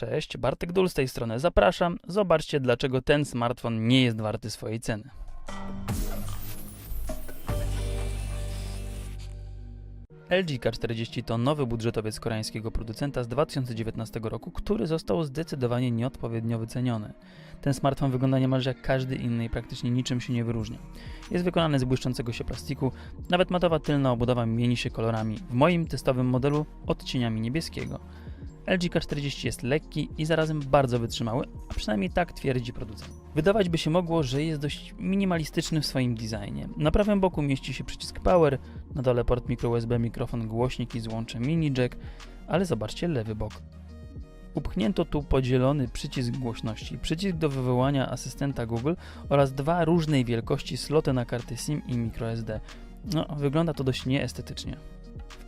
Cześć, Bartek Dul z tej strony. Zapraszam. Zobaczcie, dlaczego ten smartfon nie jest warty swojej ceny. LG K40 to nowy budżetowiec koreańskiego producenta z 2019 roku, który został zdecydowanie nieodpowiednio wyceniony. Ten smartfon wygląda niemalże jak każdy inny i praktycznie niczym się nie wyróżnia. Jest wykonany z błyszczącego się plastiku, nawet matowa tylna obudowa mieni się kolorami, w moim testowym modelu odcieniami niebieskiego. LG K40 jest lekki i zarazem bardzo wytrzymały, a przynajmniej tak twierdzi producent. Wydawać by się mogło, że jest dość minimalistyczny w swoim designie. Na prawym boku mieści się przycisk Power, na dole port micro USB, mikrofon, głośnik i złącze mini jack, ale zobaczcie lewy bok. Upchnięto tu podzielony przycisk głośności, przycisk do wywołania asystenta Google oraz dwa różnej wielkości sloty na karty SIM i microSD. No, wygląda to dość nieestetycznie.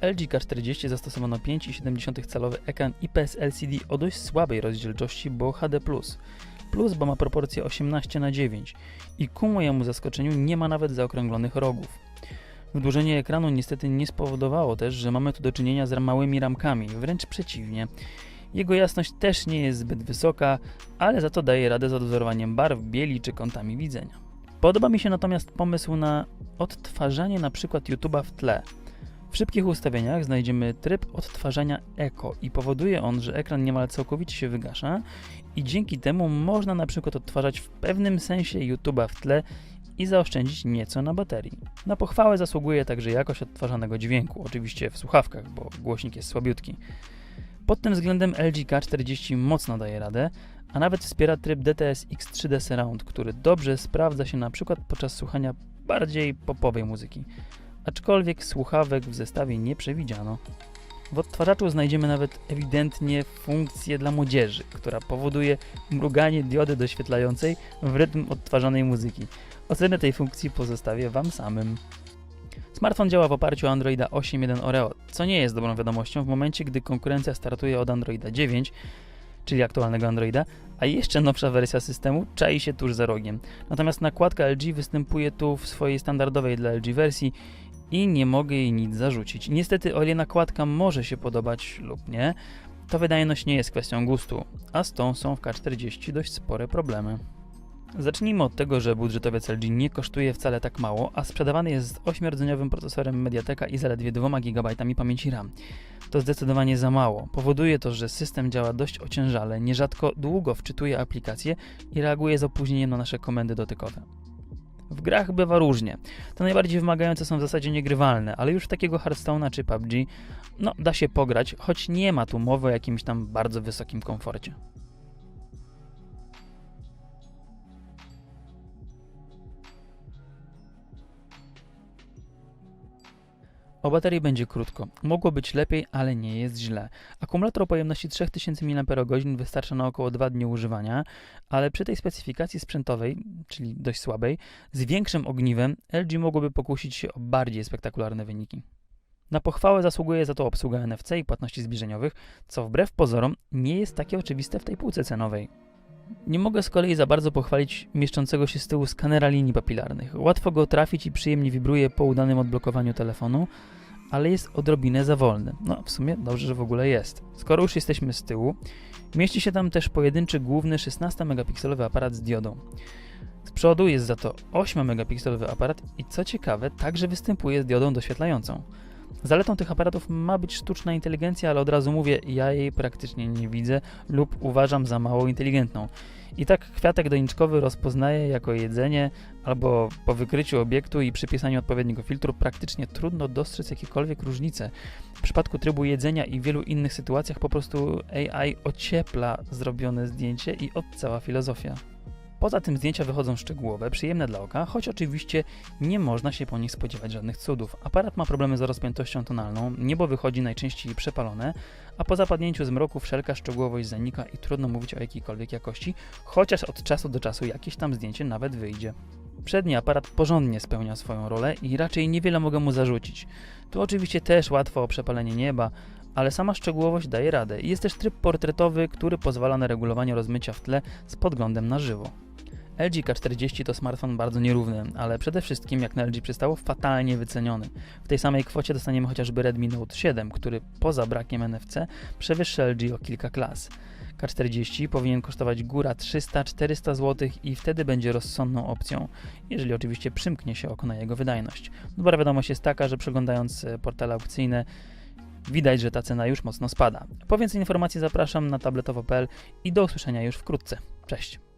LG K40 zastosowano 5,7 calowy ekran IPS LCD o dość słabej rozdzielczości, bo HD+. Plus, bo ma proporcje 18 na 9 i ku mojemu zaskoczeniu nie ma nawet zaokrąglonych rogów. Wydłużenie ekranu niestety nie spowodowało też, że mamy tu do czynienia z małymi ramkami, wręcz przeciwnie. Jego jasność też nie jest zbyt wysoka, ale za to daje radę z odwzorowaniem barw, bieli czy kątami widzenia. Podoba mi się natomiast pomysł na odtwarzanie np. YouTube'a w tle. W szybkich ustawieniach znajdziemy tryb odtwarzania Eco i powoduje on, że ekran niemal całkowicie się wygasza i dzięki temu można na przykład odtwarzać w pewnym sensie YouTube'a w tle i zaoszczędzić nieco na baterii. Na pochwałę zasługuje także jakość odtwarzanego dźwięku, oczywiście w słuchawkach, bo głośnik jest słabiutki. Pod tym względem LG K40 mocno daje radę, a nawet wspiera tryb DTS X3D Surround, który dobrze sprawdza się na przykład podczas słuchania bardziej popowej muzyki aczkolwiek słuchawek w zestawie nie przewidziano. W odtwarzaczu znajdziemy nawet ewidentnie funkcję dla młodzieży, która powoduje mruganie diody doświetlającej w rytm odtwarzanej muzyki. Ocenę tej funkcji pozostawię Wam samym. Smartfon działa w oparciu o Androida 8.1 Oreo, co nie jest dobrą wiadomością w momencie, gdy konkurencja startuje od Androida 9, czyli aktualnego Androida, a jeszcze nowsza wersja systemu czai się tuż za rogiem. Natomiast nakładka LG występuje tu w swojej standardowej dla LG wersji i nie mogę jej nic zarzucić. Niestety o ile nakładka może się podobać lub nie, to wydajność nie jest kwestią gustu, a z tą są w K40 dość spore problemy. Zacznijmy od tego, że budżetowiec LG nie kosztuje wcale tak mało, a sprzedawany jest z 8-rdzeniowym procesorem Mediateka i zaledwie 2 GB pamięci RAM. To zdecydowanie za mało. Powoduje to, że system działa dość ociężale, nierzadko długo wczytuje aplikacje i reaguje z opóźnieniem na nasze komendy dotykowe. W grach bywa różnie. Te najbardziej wymagające są w zasadzie niegrywalne, ale już takiego Hearthstone'a czy PUBG, no da się pograć, choć nie ma tu mowy o jakimś tam bardzo wysokim komforcie. O baterii będzie krótko. Mogło być lepiej, ale nie jest źle. Akumulator o pojemności 3000 mAh wystarcza na około 2 dni używania, ale przy tej specyfikacji sprzętowej, czyli dość słabej, z większym ogniwem LG mogłoby pokusić się o bardziej spektakularne wyniki. Na pochwałę zasługuje za to obsługa NFC i płatności zbliżeniowych, co wbrew pozorom nie jest takie oczywiste w tej półce cenowej. Nie mogę z kolei za bardzo pochwalić mieszczącego się z tyłu skanera linii papilarnych. Łatwo go trafić i przyjemnie wibruje po udanym odblokowaniu telefonu, ale jest odrobinę za wolny. No, w sumie dobrze, że w ogóle jest. Skoro już jesteśmy z tyłu, mieści się tam też pojedynczy główny 16-megapikselowy aparat z diodą. Z przodu jest za to 8-megapikselowy aparat i co ciekawe, także występuje z diodą doświetlającą. Zaletą tych aparatów ma być sztuczna inteligencja, ale od razu mówię, ja jej praktycznie nie widzę lub uważam za mało inteligentną. I tak kwiatek doniczkowy rozpoznaje jako jedzenie, albo po wykryciu obiektu i przypisaniu odpowiedniego filtru praktycznie trudno dostrzec jakiekolwiek różnice. W przypadku trybu jedzenia i wielu innych sytuacjach po prostu AI ociepla zrobione zdjęcie i od cała filozofia. Poza tym zdjęcia wychodzą szczegółowe, przyjemne dla oka, choć oczywiście nie można się po nich spodziewać żadnych cudów. Aparat ma problemy z rozpiętością tonalną, niebo wychodzi najczęściej przepalone, a po zapadnięciu zmroku wszelka szczegółowość zanika i trudno mówić o jakiejkolwiek jakości, chociaż od czasu do czasu jakieś tam zdjęcie nawet wyjdzie. Przedni aparat porządnie spełnia swoją rolę i raczej niewiele mogę mu zarzucić. Tu oczywiście też łatwo o przepalenie nieba, ale sama szczegółowość daje radę. Jest też tryb portretowy, który pozwala na regulowanie rozmycia w tle z podglądem na żywo. LG K40 to smartfon bardzo nierówny, ale przede wszystkim, jak na LG przystało, fatalnie wyceniony. W tej samej kwocie dostaniemy chociażby Redmi Note 7, który poza brakiem NFC przewyższa LG o kilka klas. K40 powinien kosztować góra 300-400 zł i wtedy będzie rozsądną opcją, jeżeli oczywiście przymknie się oko na jego wydajność. Dobra wiadomość jest taka, że przeglądając e, portale aukcyjne widać, że ta cena już mocno spada. Po więcej informacji zapraszam na tabletowo.pl i do usłyszenia już wkrótce. Cześć!